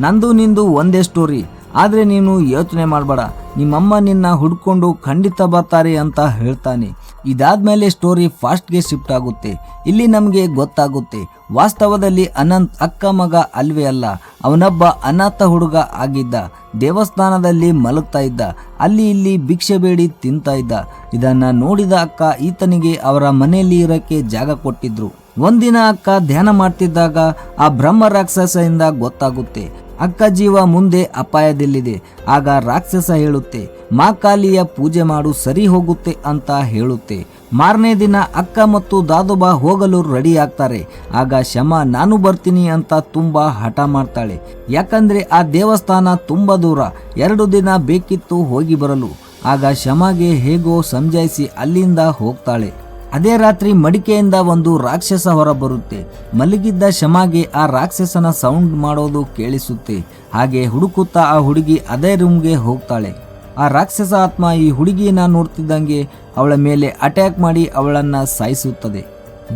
ನಂದು ನಿಂದು ಒಂದೇ ಸ್ಟೋರಿ ಆದರೆ ನೀನು ಯೋಚನೆ ಮಾಡಬೇಡ. ನಿಮ್ಮಮ್ಮ ನಿನ್ನ ಹುಡ್ಕೊಂಡು ಖಂಡಿತ ಬರ್ತಾರೆ ಅಂತ ಹೇಳ್ತಾನೆ. ಇದಾದ್ಮೇಲೆ ಸ್ಟೋರಿ ಫಾಸ್ಟ್ಗೆ ಶಿಫ್ಟ್ ಆಗುತ್ತೆ. ಇಲ್ಲಿ ನಮಗೆ ಗೊತ್ತಾಗುತ್ತೆ. ವಾಸ್ತವದಲ್ಲಿ ಅನಂತ್ ಅಕ್ಕ ಮಗ ಅಲ್ವೇ ಅಲ್ಲ, ಅವನೊಬ್ಬ ಅನಾಥ ಹುಡುಗ ಆಗಿದ್ದ. ದೇವಸ್ಥಾನದಲ್ಲಿ ಮಲಗ್ತಾ ಇದ್ದ. ಅಲ್ಲಿ ಇಲ್ಲಿ ಭಿಕ್ಷೆ ಬೇಡಿ ತಿಂತಾ ಇದ್ದ. ಇದನ್ನ ನೋಡಿದ ಅಕ್ಕ ಈತನಿಗೆ ಅವರ ಮನೆಯಲ್ಲಿ ಇರಕ್ಕೆ ಜಾಗ ಕೊಟ್ಟಿದ್ರು. ಒಂದಿನ ಅಕ್ಕ ಧ್ಯಾನ ಮಾಡ್ತಿದ್ದಾಗ ಆ ಬ್ರಹ್ಮ ರಾಕ್ಷಸದಿಂದ ಗೊತ್ತಾಗುತ್ತೆ. ಅಕ್ಕ ಜೀವ ಮುಂದೆ ಅಪಾಯದಲ್ಲಿದೆ. ಆಗ ರಾಕ್ಷಸ ಹೇಳುತ್ತೆ, ಮಾ ಕಾಲಿಯ ಪೂಜೆ ಮಾಡು, ಸರಿ ಹೋಗುತ್ತೆ ಅಂತ ಹೇಳುತ್ತೆ. ಮಾರನೇ ದಿನ ಅಕ್ಕ ಮತ್ತು ದಾದುಬಾ ಹೋಗಲು ರೆಡಿ ಆಗ್ತಾರೆ. ಆಗ ಶಮ, ನಾನು ಬರ್ತೀನಿ ಅಂತ ತುಂಬಾ ಹಠ ಮಾಡ್ತಾಳೆ. ಯಾಕಂದ್ರೆ ಆ ದೇವಸ್ಥಾನ ತುಂಬಾ ದೂರ, ಎರಡು ದಿನ ಬೇಕಿತ್ತು ಹೋಗಿ ಬರಲು. ಆಗ ಶಮಗೆ ಹೇಗೋ ಸಮಜಾಯಿಸಿ ಅಲ್ಲಿಂದ ಹೋಗ್ತಾಳೆ. ಅದೇ ರಾತ್ರಿ ಮಡಿಕೆಯಿಂದ ಒಂದು ರಾಕ್ಷಸ ಹೊರ ಬರುತ್ತೆ ಮಲಗಿದ್ದ ಶಮಾಗೆ ಆ ರಾಕ್ಷಸನ ಸೌಂಡ್ ಮಾಡೋದು ಕೇಳಿಸುತ್ತೆ. ಹಾಗೆ ಹುಡುಕುತ್ತಾ ಆ ಹುಡುಗಿ ಅದೇ ರೂಮ್ಗೆ ಹೋಗ್ತಾಳೆ. ಆ ರಾಕ್ಷಸ ಆತ್ಮ ಈ ಹುಡುಗಿಯನ್ನ ನೋಡ್ತಿದ್ದಂಗೆ ಅವಳ ಮೇಲೆ ಅಟ್ಯಾಕ್ ಮಾಡಿ ಅವಳನ್ನ ಸಾಯಿಸುತ್ತದೆ.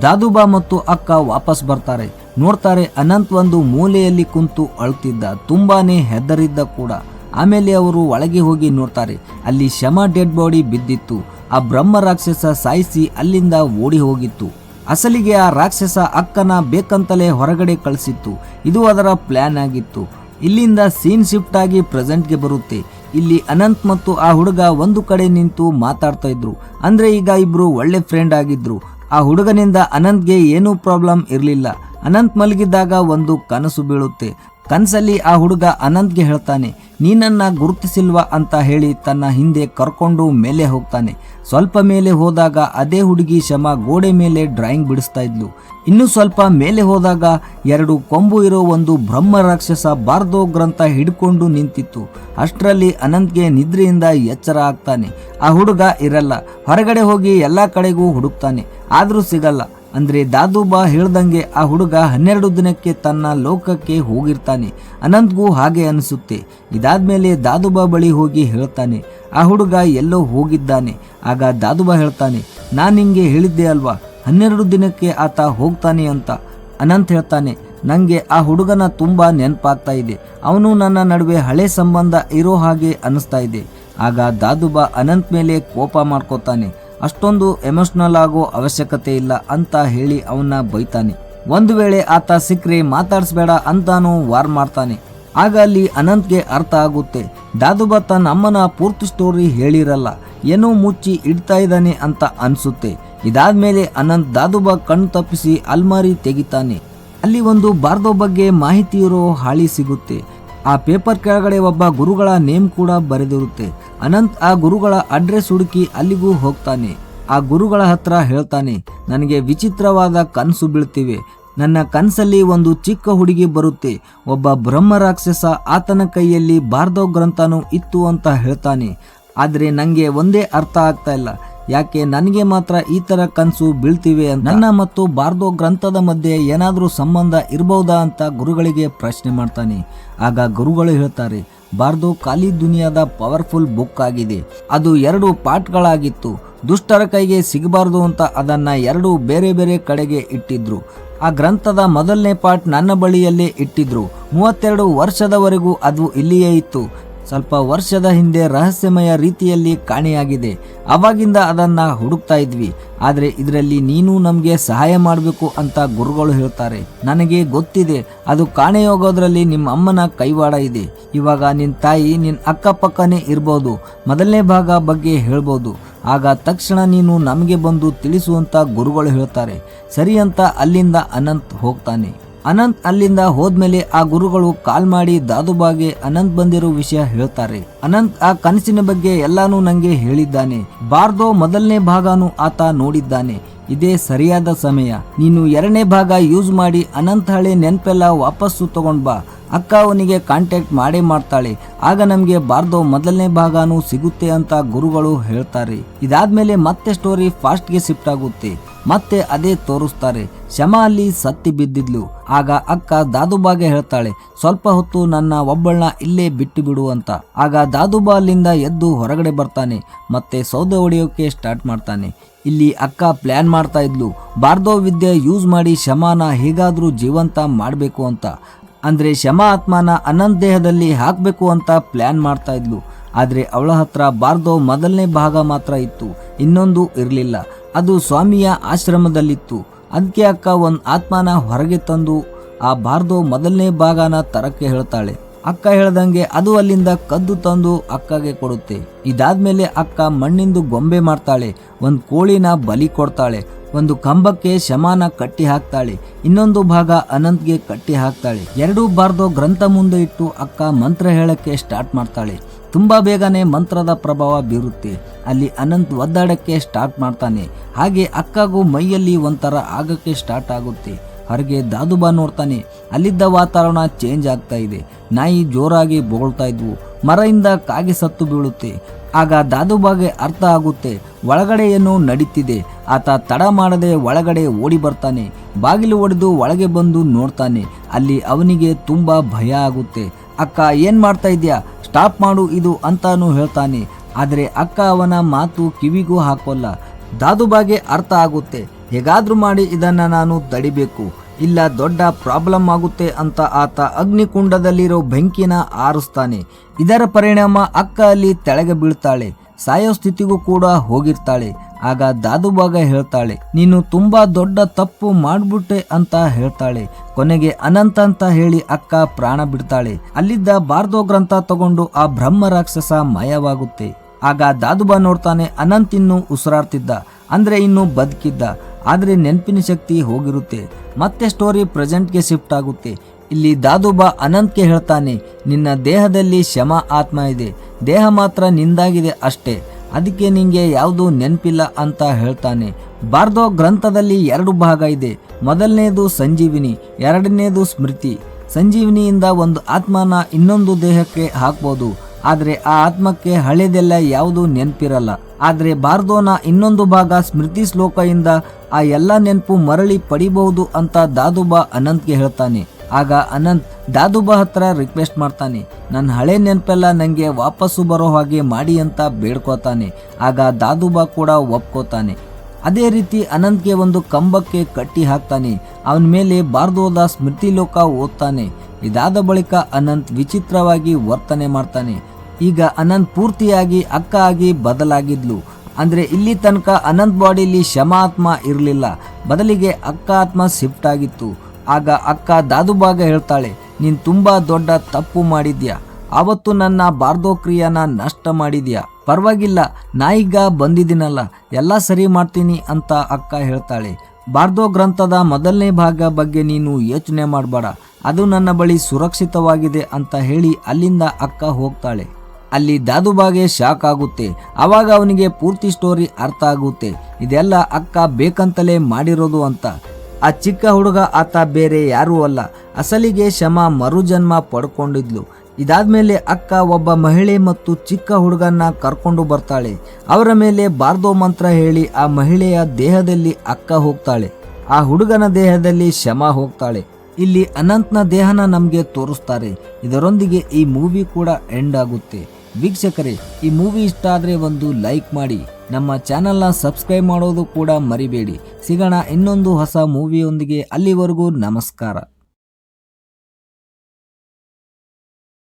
ದಾದುಬಾ ಮತ್ತು ಅಕ್ಕ ವಾಪಸ್ ಬರ್ತಾರೆ. ನೋಡ್ತಾರೆ ಅನಂತ್ ಒಂದು ಮೂಲೆಯಲ್ಲಿ ಕುಂತು ಅಳ್ತಿದ್ದ. ತುಂಬಾನೇ ಹೆದರಿದ್ದ ಕೂಡ. ಆಮೇಲೆ ಅವರು ಒಳಗೆ ಹೋಗಿ ನೋಡ್ತಾರೆ. ಅಲ್ಲಿ ಶಮ ಡೆಡ್ ಬಾಡಿ ಬಿದ್ದಿತ್ತು. ಆ ಬ್ರಹ್ಮ ರಾಕ್ಷಸ ಸಾಯಿಸಿ ಅಲ್ಲಿಂದ ಓಡಿ ಹೋಗಿತ್ತು. ಅಸಲಿಗೆ ಆ ರಾಕ್ಷಸ ಅಕ್ಕನ ಬೇಕಂತಲೇ ಹೊರಗಡೆ ಕಳಿಸಿತ್ತು. ಇದು ಅದರ ಪ್ಲ್ಯಾನ್ ಆಗಿತ್ತು. ಇಲ್ಲಿಂದ ಸೀನ್ ಶಿಫ್ಟ್ ಆಗಿ ಪ್ರೆಸೆಂಟ್ಗೆ ಬರುತ್ತೆ. ಇಲ್ಲಿ ಅನಂತ್ ಮತ್ತು ಆ ಹುಡುಗ ಒಂದು ಕಡೆ ನಿಂತು ಮಾತಾಡ್ತಾ ಇದ್ರು. ಅಂದ್ರೆ ಈಗ ಇಬ್ರು ಒಳ್ಳೆ ಫ್ರೆಂಡ್ ಆಗಿದ್ರು. ಆ ಹುಡುಗನಿಂದ ಅನಂತ್ಗೆ ಏನೂ ಪ್ರಾಬ್ಲಮ್ ಇರಲಿಲ್ಲ. ಅನಂತ್ ಮಲಗಿದ್ದಾಗ ಒಂದು ಕನಸು ಬೀಳುತ್ತೆ. ಕನಸಲ್ಲಿ ಆ ಹುಡುಗ ಅನಂತ್ಗೆ ಹೇಳ್ತಾನೆ, ನೀನನ್ನು ಗುರುತಿಸಿಲ್ವಾ? ಅಂತ ಹೇಳಿ ತನ್ನ ಹಿಂದೆ ಕರ್ಕೊಂಡು ಮೇಲೆ ಹೋಗ್ತಾನೆ. ಸ್ವಲ್ಪ ಮೇಲೆ ಹೋದಾಗ ಅದೇ ಹುಡುಗಿ ಶಮ ಗೋಡೆ ಮೇಲೆ ಡ್ರಾಯಿಂಗ್ ಬಿಡಿಸ್ತಾ ಇದ್ಲು. ಇನ್ನು ಸ್ವಲ್ಪ ಮೇಲೆ ಹೋದಾಗ ಎರಡು ಕೊಂಬು ಇರೋ ಒಂದು ಬ್ರಹ್ಮ ರಾಕ್ಷಸ ಬಾರ್ದೋ ಗ್ರಂಥ ಹಿಡ್ಕೊಂಡು ನಿಂತಿತ್ತು. ಅಷ್ಟರಲ್ಲಿ ಅನಂತ್ಗೆ ನಿದ್ರೆಯಿಂದ ಎಚ್ಚರ ಆಗ್ತಾನೆ. ಆ ಹುಡುಗ ಇರಲ್ಲ, ಹೊರಗಡೆ ಹೋಗಿ ಎಲ್ಲ ಕಡೆಗೂ ಹುಡುಕ್ತಾನೆ. ಆದರೂ ಸಿಗಲ್ಲ. ಅಂದ್ರೆ ದಾದುಬಾ ಹೇಳ್ದಂಗೆ ಆ ಹುಡುಗ ಹನ್ನೆರಡು ದಿನಕ್ಕೆ ತನ್ನ ಲೋಕಕ್ಕೆ ಹೋಗಿರ್ತಾನೆ. ಅನಂತ್ಗೂ ಹಾಗೆ ಅನಿಸುತ್ತೆ. ಇದಾದ್ಮೇಲೆ ದಾದುಬಾ ಬಳಿ ಹೋಗಿ ಹೇಳ್ತಾನೆ, ಆ ಹುಡುಗ ಎಲ್ಲೋ ಹೋಗಿದ್ದಾನೆ. ಆಗ ದಾದುಬಾ ಹೇಳ್ತಾನೆ, ನಾನು ನಿಂಗೆ ಹೇಳಿದ್ದೆ ಅಲ್ವಾ, ಹನ್ನೆರಡು ದಿನಕ್ಕೆ ಆತ ಹೋಗ್ತಾನೆ ಅಂತ. ಅನಂತ್ ಹೇಳ್ತಾನೆ ನನಗೆ ಆ ಹುಡುಗನ ತುಂಬ ನೆನಪಾಗ್ತಾ ಇದೆ. ಅವನು ನನ್ನ ನಡುವೆ ಹಳೆ ಸಂಬಂಧ ಇರೋ ಹಾಗೆ ಅನಿಸ್ತಾ ಇದೆ. ಆಗ ದಾದುಬಾ ಅನಂತ್ ಮೇಲೆ ಕೋಪ ಮಾಡ್ಕೋತಾನೆ ಅಷ್ಟೊಂದು ಎಮೋಷನಲ್ ಆಗೋ ಅವಶ್ಯಕತೆ ಇಲ್ಲ ಅಂತ ಹೇಳಿ ಅವನ್ನ ಬೈತಾನೆ. ಒಂದು ವೇಳೆ ಆತ ಸಿಕ್ರೆ ಮಾತಾಡಿಸ್ಬೇಡ ಅಂತಾನು ವಾರ್ ಮಾಡ್ತಾನೆ. ಆಗ ಅಲ್ಲಿ ಅನಂತ್ಗೆ ಅರ್ಥ ಆಗುತ್ತೆ. ದಾದುಬಾ ತನ್ನ ಅಮ್ಮನ ಪೂರ್ತಿ ಸ್ಟೋರಿ ಹೇಳಿರಲ್ಲ. ಏನೋ ಮುಚ್ಚಿ ಇಡ್ತಾ ಇದ್ದಾನೆ ಅಂತ ಅನ್ಸುತ್ತೆ. ಇದಾದ್ಮೇಲೆ ಅನಂತ್ ದಾದುಬಾ ಕಣ್ಣು ತಪ್ಪಿಸಿ ಅಲ್ಮಾರಿ ತೆಗಿತಾನೆ. ಅಲ್ಲಿ ಒಂದು ಬಾರ್ದೋ ಬಗ್ಗೆ ಮಾಹಿತಿ ಇರೋ ಹಾಳಿ ಸಿಗುತ್ತೆ. ಆ ಪೇಪರ್ ಕೆಳಗಡೆ ಒಬ್ಬ ಗುರುಗಳ ನೇಮ್ ಕೂಡ ಬರೆದಿರುತ್ತೆ. ಅನಂತ್ ಆ ಗುರುಗಳ ಅಡ್ರೆಸ್ ಹುಡುಕಿ ಅಲ್ಲಿಗೂ ಹೋಗ್ತಾನೆ. ಆ ಗುರುಗಳ ಹತ್ರ ಹೇಳ್ತಾನೆ, ನನಗೆ ವಿಚಿತ್ರವಾದ ಕನಸು ಬೀಳ್ತಿವೆ. ನನ್ನ ಕನಸಲ್ಲಿ ಒಂದು ಚಿಕ್ಕ ಹುಡುಗಿ ಬರುತ್ತೆ. ಒಬ್ಬ ಬ್ರಹ್ಮ ರಾಕ್ಷಸ ಆತನ ಕೈಯಲ್ಲಿ ಬಾರ್ದೋ ಗ್ರಂಥನೂ ಇತ್ತು ಅಂತ ಹೇಳ್ತಾನೆ. ಆದರೆ ನನಗೆ ಒಂದೇ ಅರ್ಥ ಆಗ್ತಾ ಇಲ್ಲ. ಯಾಕೆ ನನಗೆ ಮಾತ್ರ ಈ ತರ ಕನಸು ಬೀಳ್ತಿವೆ ನನ್ನ ಮತ್ತು ಬಾರ್ದೋ ಗ್ರಂಥದ ಮಧ್ಯೆ ಏನಾದರೂ ಸಂಬಂಧ ಇರಬಹುದಾ ಅಂತ ಗುರುಗಳಿಗೆ ಪ್ರಶ್ನೆ ಮಾಡ್ತಾನೆ. ಆಗ ಗುರುಗಳು ಹೇಳ್ತಾರೆ, ಬಾರ್ದೋ ಖಾಲಿ ದುನಿಯಾದ ಪವರ್ಫುಲ್ ಬುಕ್ ಆಗಿದೆ. ಅದು ಎರಡು ಪಾರ್ಟ್ಗಳಾಗಿತ್ತು. ದುಷ್ಟರ ಕೈಗೆ ಸಿಗಬಾರ್ದು ಅಂತ ಅದನ್ನ ಎರಡು ಬೇರೆ ಬೇರೆ ಕಡೆಗೆ ಇಟ್ಟಿದ್ರು. ಆ ಗ್ರಂಥದ ಮೊದಲನೇ ಪಾರ್ಟ್ ನನ್ನ ಬಳಿಯಲ್ಲೇ ಇಟ್ಟಿದ್ರು. ಮೂವತ್ತೆರಡು ವರ್ಷದವರೆಗೂ ಅದು ಇಲ್ಲಿಯೇ ಇತ್ತು. ಸ್ವಲ್ಪ ವರ್ಷದ ಹಿಂದೆ ರಹಸ್ಯಮಯ ರೀತಿಯಲ್ಲಿ ಕಾಣೆಯಾಗಿದೆ. ಅವಾಗಿಂದ ಅದನ್ನು ಹುಡುಕ್ತಾ ಇದ್ವಿ. ಆದರೆ ಇದರಲ್ಲಿ ನೀನು ನಮಗೆ ಸಹಾಯ ಮಾಡಬೇಕು ಅಂತ ಗುರುಗಳು ಹೇಳ್ತಾರೆ. ನನಗೆ ಗೊತ್ತಿದೆ. ಅದು ಕಾಣೆಯೋಗೋದ್ರಲ್ಲಿ ನಿಮ್ಮ ಅಮ್ಮನ ಕೈವಾಡ ಇದೆ. ಇವಾಗ ನಿನ್ನ ತಾಯಿ ನಿನ್ನ ಅಕ್ಕಪಕ್ಕನೇ ಇರ್ಬೋದು. ಮೊದಲನೇ ಭಾಗ ಬಗ್ಗೆ ಹೇಳ್ಬೋದು. ಆಗ ತಕ್ಷಣ ನೀನು ನಮಗೆ ಬಂದು ತಿಳಿಸುವಂತ ಗುರುಗಳು ಹೇಳ್ತಾರೆ. ಸರಿ ಅಂತ ಅಲ್ಲಿಂದ ಅನಂತ್ ಹೋಗ್ತಾನೆ. ಅನಂತ್ ಅಲ್ಲಿಂದ ಹೋದ್ಮೇಲೆ ಆ ಗುರುಗಳು ಕಾಲ್ ಮಾಡಿ ದಾದುಬಾಗೆ ಅನಂತ್ ಬಂದಿರೋ ವಿಷಯ ಹೇಳ್ತಾರೆ. ಅನಂತ್ ಆ ಕನಸಿನ ಬಗ್ಗೆ ಎಲ್ಲಾನು ನಂಗೆ ಹೇಳಿದ್ದಾನೆ. ಬಾರ್ದೋ ಮೊದಲನೇ ಭಾಗನು ಆತ ನೋಡಿದ್ದಾನೆ. ಇದೇ ಸರಿಯಾದ ಸಮಯ. ನೀನು ಎರಡನೇ ಭಾಗ ಯೂಸ್ ಮಾಡಿ ಅನಂತ್ ಹಳೆ ನೆನಪೆಲ್ಲ ವಾಪಸ್ಸು ತಗೊಂಡ್ ಬಾ. ಅಕ್ಕ ಅವನಿಗೆ ಕಾಂಟ್ಯಾಕ್ಟ್ ಮಾಡೇ ಮಾಡ್ತಾಳೆ. ಆಗ ನಮಗೆ ಬಾರ್ದೋ ಮೊದಲನೇ ಭಾಗನೂ ಸಿಗುತ್ತೆ ಅಂತ ಗುರುಗಳು ಹೇಳ್ತಾರೆ. ಇದಾದ್ಮೇಲೆ ಮತ್ತೆ ಸ್ಟೋರಿ ಫಾಸ್ಟ್ಗೆ ಶಿಫ್ಟ್ ಆಗುತ್ತೆ. ಮತ್ತೆ ಅದೇ ತೋರಿಸ್ತಾರೆ. ಶಮ ಅಲ್ಲಿ ಸತ್ತಿ ಬಿದ್ದಿದ್ಲು. ಆಗ ಅಕ್ಕ ದಾದುಬಾಗೆ ಹೇಳ್ತಾಳೆ, ಸ್ವಲ್ಪ ಹೊತ್ತು ನನ್ನ ಒಬ್ಬಳನ್ನ ಇಲ್ಲೇ ಬಿಟ್ಟು ಬಿಡು ಅಂತ. ಆಗ ದಾದುಬಾ ಅಲ್ಲಿಂದ ಎದ್ದು ಹೊರಗಡೆ ಬರ್ತಾನೆ, ಮತ್ತೆ ಸೌದೆ ಹೊಡೆಯೋಕೆ ಸ್ಟಾರ್ಟ್ ಮಾಡ್ತಾನೆ. ಇಲ್ಲಿ ಅಕ್ಕ ಪ್ಲಾನ್ ಮಾಡ್ತಾ ಇದ್ಲು, ಬಾರ್ದೋ ವಿದ್ಯೆ ಯೂಸ್ ಮಾಡಿ ಶಮಾನ ಹೇಗಾದರೂ ಜೀವಂತ ಮಾಡಬೇಕು ಅಂತ. ಅಂದ್ರೆ ಶಮ ಆತ್ಮನ ಅನಂತ್ ದೇಹದಲ್ಲಿ ಹಾಕಬೇಕು ಅಂತ ಪ್ಲಾನ್ ಮಾಡ್ತಾ ಇದ್ಲು. ಆದ್ರೆ ಅವಳ ಹತ್ರ ಬಾರ್ದೋ ಮೊದಲನೇ ಭಾಗ ಮಾತ್ರ ಇತ್ತು, ಇನ್ನೊಂದು ಇರಲಿಲ್ಲ. ಅದು ಸ್ವಾಮಿಯ ಆಶ್ರಮದಲ್ಲಿತ್ತು. ಅದಕ್ಕೆ ಅಕ್ಕ ಒಂದು ಆತ್ಮನ ಹೊರಗೆ ತಂದು ಆ ಬಾರ್ದು ಮೊದಲನೇ ಭಾಗನ ತರಕ್ಕೆ ಹೇಳ್ತಾಳೆ. ಅಕ್ಕ ಹೇಳ್ದಂಗೆ ಅದು ಅಲ್ಲಿಂದ ಕದ್ದು ತಂದು ಅಕ್ಕಗೆ ಕೊಡುತ್ತೆ. ಇದಾದ್ಮೇಲೆ ಅಕ್ಕ ಮಣ್ಣಿಂದು ಗೊಂಬೆ ಮಾಡ್ತಾಳೆ. ಒಂದು ಕೋಳಿನ ಬಲಿ ಕೊಡ್ತಾಳೆ. ಒಂದು ಕಂಬಕ್ಕೆ ಶಮಾನ ಕಟ್ಟಿ ಹಾಕ್ತಾಳೆ. ಇನ್ನೊಂದು ಭಾಗ ಅನಂತ್ಗೆ ಕಟ್ಟಿ ಹಾಕ್ತಾಳೆ. ಎರಡೂ ಬಾರ್ದೋ ಗ್ರಂಥ ಮುಂದೆ ಇಟ್ಟು ಅಕ್ಕ ಮಂತ್ರ ಹೇಳಕ್ಕೆ ಸ್ಟಾರ್ಟ್ ಮಾಡ್ತಾಳೆ. ತುಂಬಾ ಬೇಗನೆ ಮಂತ್ರದ ಪ್ರಭಾವ ಬೀರುತ್ತೆ. ಅಲ್ಲಿ ಅನಂತ್ ಒದ್ದಾಡಕ್ಕೆ ಸ್ಟಾರ್ಟ್ ಮಾಡ್ತಾನೆ. ಹಾಗೆ ಅಕ್ಕಗೂ ಮೈಯಲ್ಲಿ ಒಂಥರ ಆಗಕ್ಕೆ ಸ್ಟಾರ್ಟ್ ಆಗುತ್ತೆ. ಹೊರಗೆ ದಾದುಬಾ ನೋಡ್ತಾನೆ. ಅಲ್ಲಿದ್ದ ವಾತಾವರಣ ಚೇಂಜ್ ಆಗ್ತಾ ಇದೆ. ನಾಯಿ ಜೋರಾಗಿ ಬೋಳ್ತಾ ಇದ್ವು. ಮರದಿಂದ ಕಾಗೆ ಸತ್ತು ಬೀಳುತ್ತೆ. ಆಗ ದಾದುಬಾಗೆ ಅರ್ಥ ಆಗುತ್ತೆ. ಒಳಗಡೆ ಏನೋ ನಡೀತಿದೆ. ಆತ ತಡ ಮಾಡದೆ ಒಳಗಡೆ ಓಡಿ ಬರ್ತಾನೆ. ಬಾಗಿಲು ಒಡೆದು ಒಳಗೆ ಬಂದು ನೋಡ್ತಾನೆ. ಅಲ್ಲಿ ಅವನಿಗೆ ತುಂಬ ಭಯ ಆಗುತ್ತೆ. ಅಕ್ಕ, ಏನ್ ಮಾಡ್ತಾ ಇದ್ಯಾ ಸ್ಟಾಪ್ ಮಾಡು, ಇದು ಅಂತಾನು ಹೇಳ್ತಾನೆ. ಆದರೆ ಅಕ್ಕ ಅವನ ಮಾತು ಕಿವಿಗೂ ಹಾಕೋಲ್ಲ. ದಾದುಬಾಗೆ ಅರ್ಥ ಆಗುತ್ತೆ. ಹೇಗಾದ್ರೂ ಮಾಡಿ ಇದನ್ನ ನಾನು ತಡಿಬೇಕು ಇಲ್ಲ, ದೊಡ್ಡ ಪ್ರಾಬ್ಲಮ್ ಆಗುತ್ತೆ ಅಂತ ಆತ ಅಗ್ನಿಕುಂಡದಲ್ಲಿರೋ ಬೆಂಕಿನ ಆರಿಸ್ತಾನೆ. ಇದರ ಪರಿಣಾಮ ಅಕ್ಕ ಅಲ್ಲಿ ತೆಳಗೆ ಬೀಳ್ತಾಳೆ. ಸಾಯೋ ಸ್ಥಿತಿಗೂ ಕೂಡ ಹೋಗಿರ್ತಾಳೆ. ಆಗ ದಾದುಬಾಗ ಹೇಳ್ತಾಳೆ, ನೀನು ತುಂಬಾ ದೊಡ್ಡ ತಪ್ಪು ಮಾಡ್ಬಿಟ್ಟೆ ಅಂತ ಹೇಳ್ತಾಳೆ. ಕೊನೆಗೆ ಅನಂತ ಅಂತ ಹೇಳಿ ಅಕ್ಕ ಪ್ರಾಣ ಬಿಡ್ತಾಳೆ. ಅಲ್ಲಿದ್ದ ಬಾರ್ದೋ ಗ್ರಂಥ ತಗೊಂಡು ಆ ಬ್ರಹ್ಮ ರಾಕ್ಷಸ ಮಾಯವಾಗುತ್ತೆ. ಆಗ ದಾದುಬಾ ನೋಡ್ತಾನೆ ಅನಂತ್ ಇನ್ನು ಉಸಿರಾಡ್ತಿದ್ದ, ಅಂದ್ರೆ ಇನ್ನು ಬದುಕಿದ್ದ. ಆದ್ರೆ ನೆನಪಿನ ಶಕ್ತಿ ಹೋಗಿರುತ್ತೆ. ಮತ್ತೆ ಸ್ಟೋರಿ ಪ್ರೆಸೆಂಟ್ಗೆ ಶಿಫ್ಟ್ ಆಗುತ್ತೆ. ಇಲ್ಲಿ ದಾದುಬಾ ಅನಂತ್ಗೆ ಹೇಳ್ತಾನೆ, ನಿನ್ನ ದೇಹದಲ್ಲಿ ಶಮ ಆತ್ಮ ಇದೆ. ದೇಹ ಮಾತ್ರ ನಿಂದಾಗಿದೆ ಅಷ್ಟೇ. ಅದಕ್ಕೆ ನಿಮಗೆ ಯಾವುದು ನೆನಪಿಲ್ಲ ಅಂತ ಹೇಳ್ತಾನೆ. ಬಾರ್ದೋ ಗ್ರಂಥದಲ್ಲಿ ಎರಡು ಭಾಗ ಇದೆ. ಮೊದಲನೇದು ಸಂಜೀವಿನಿ, ಎರಡನೇದು ಸ್ಮೃತಿ. ಸಂಜೀವಿನಿಯಿಂದ ಒಂದು ಆತ್ಮನ ಇನ್ನೊಂದು ದೇಹಕ್ಕೆ ಹಾಕ್ಬೋದು. ಆದರೆ ಆ ಆತ್ಮಕ್ಕೆ ಹಳೆದೆಲ್ಲ ಯಾವುದು ನೆನಪಿರಲ್ಲ. ಆದರೆ ಬಾರ್ದೋನ ಇನ್ನೊಂದು ಭಾಗ ಸ್ಮೃತಿ ಶ್ಲೋಕದಿಂದ ಆ ಎಲ್ಲ ನೆನಪು ಮರಳಿ ಪಡಿಬಹುದು ಅಂತ ದಾದುಬಾ ಅನಂತ್ಗೆ ಹೇಳ್ತಾನೆ. ಆಗ ಅನಂತ್, ದಾದುಬಾ ಹತ್ರ ರಿಕ್ವೆಸ್ಟ್ ಮಾಡ್ತಾನೆ. ನನ್ನ ಹಳೆ ನೆನಪೆಲ್ಲ ನನಗೆ ವಾಪಸ್ಸು ಬರೋ ಹಾಗೆ ಮಾಡಿ ಅಂತ ಬೇಡ್ಕೋತಾನೆ. ಆಗ ದಾದುಬಾ ಕೂಡ ಒಪ್ಕೋತಾನೆ. ಅದೇ ರೀತಿ ಅನಂತ್ಗೆ ಒಂದು ಕಂಬಕ್ಕೆ ಕಟ್ಟಿ ಹಾಕ್ತಾನೆ. ಅವನ ಮೇಲೆ ಬಾರ್ದೋದ ಸ್ಮೃತಿ ಲೋಕ ಓದ್ತಾನೆ. ಇದಾದ ಬಳಿಕ ಅನಂತ್ ವಿಚಿತ್ರವಾಗಿ ವರ್ತನೆ ಮಾಡ್ತಾನೆ. ಈಗ ಅನಂತ್ ಪೂರ್ತಿಯಾಗಿ ಅಕ್ಕ ಆಗಿ ಬದಲಾಗಿದ್ಲು. ಅಂದರೆ ಇಲ್ಲಿ ತನಕ ಅನಂತ್ ಬಾಡಿಲಿ ಶಮ ಆತ್ಮ ಇರಲಿಲ್ಲ. ಬದಲಿಗೆ ಅಕ್ಕ ಆತ್ಮ ಶಿಫ್ಟ್ ಆಗಿತ್ತು. ಆಗ ಅಕ್ಕ ದಾದುಬಾಗ ಹೇಳ್ತಾಳೆ, ನೀನ್ ತುಂಬಾ ದೊಡ್ಡ ತಪ್ಪು ಮಾಡಿದ್ಯಾ. ಅವತ್ತು ನನ್ನ ಬಾರ್ದೋಕ್ರಿಯನ ನಷ್ಟ ಮಾಡಿದ್ಯಾ. ಪರವಾಗಿಲ್ಲ ನಾಯಿಗ ಬಂದಿದ್ದೀನಲ್ಲ, ಎಲ್ಲ ಸರಿ ಮಾಡ್ತೀನಿ ಅಂತ ಅಕ್ಕ ಹೇಳ್ತಾಳೆ. ಬಾರ್ದೋ ಗ್ರಂಥದ ಮೊದಲನೇ ಭಾಗ ಬಗ್ಗೆ ನೀನು ಯೋಚನೆ ಮಾಡಬೇಡ. ಅದು ನನ್ನ ಬಳಿ ಸುರಕ್ಷಿತವಾಗಿದೆ ಅಂತ ಹೇಳಿ ಅಲ್ಲಿಂದ ಅಕ್ಕ ಹೋಗ್ತಾಳೆ. ಅಲ್ಲಿ ದಾದುಬಾಗೆ ಶಾಕ್ ಆಗುತ್ತೆ. ಅವಾಗ ಅವನಿಗೆ ಪೂರ್ತಿ ಸ್ಟೋರಿ ಅರ್ಥ ಆಗುತ್ತೆ. ಇದೆಲ್ಲ ಅಕ್ಕ ಬೇಕಂತಲೇ ಮಾಡಿರೋದು ಅಂತ. ಆ ಚಿಕ್ಕ ಹುಡುಗ ಆತ ಬೇರೆ ಯಾರೂ ಅಲ್ಲ. ಅಸಲಿಗೆ ಶಮ ಮರುಜನ್ಮ ಪಡ್ಕೊಂಡಿದ್ಲು. ಇದಾದ್ಮೇಲೆ ಅಕ್ಕ ಒಬ್ಬ ಮಹಿಳೆ ಮತ್ತು ಚಿಕ್ಕ ಹುಡುಗನ್ನ ಕರ್ಕೊಂಡು ಬರ್ತಾಳೆ. ಅವರ ಮೇಲೆ ಬಾರ್ದೋ ಮಂತ್ರ ಹೇಳಿ ಆ ಮಹಿಳೆಯ ದೇಹದಲ್ಲಿ ಅಕ್ಕ ಹೋಗ್ತಾಳೆ. ಆ ಹುಡುಗನ ದೇಹದಲ್ಲಿ ಶಮ ಹೋಗ್ತಾಳೆ. ಇಲ್ಲಿ ಅನಂತ್ನ ದೇಹನ ನಮಗೆ ತೋರಿಸ್ತಾರೆ. ಇದರೊಂದಿಗೆ ಈ ಮೂವಿ ಕೂಡ ಎಂಡ್ ಆಗುತ್ತೆ. ವೀಕ್ಷಕರೇ, ಈ ಮೂವಿ ಇಷ್ಟ ಆದರೆ ಒಂದು ಲೈಕ್ ಮಾಡಿ, ನಮ್ಮ ಚಾನೆಲ್ನ ಸಬ್ಸ್ಕ್ರೈಬ್ ಮಾಡೋದು ಕೂಡ ಮರಿಬೇಡಿ. ಸಿಗೋಣ ಇನ್ನೊಂದು ಹೊಸ ಮೂವಿಯೊಂದಿಗೆ ಅಲ್ಲಿವರೆಗೂ ನಮಸ್ಕಾರ.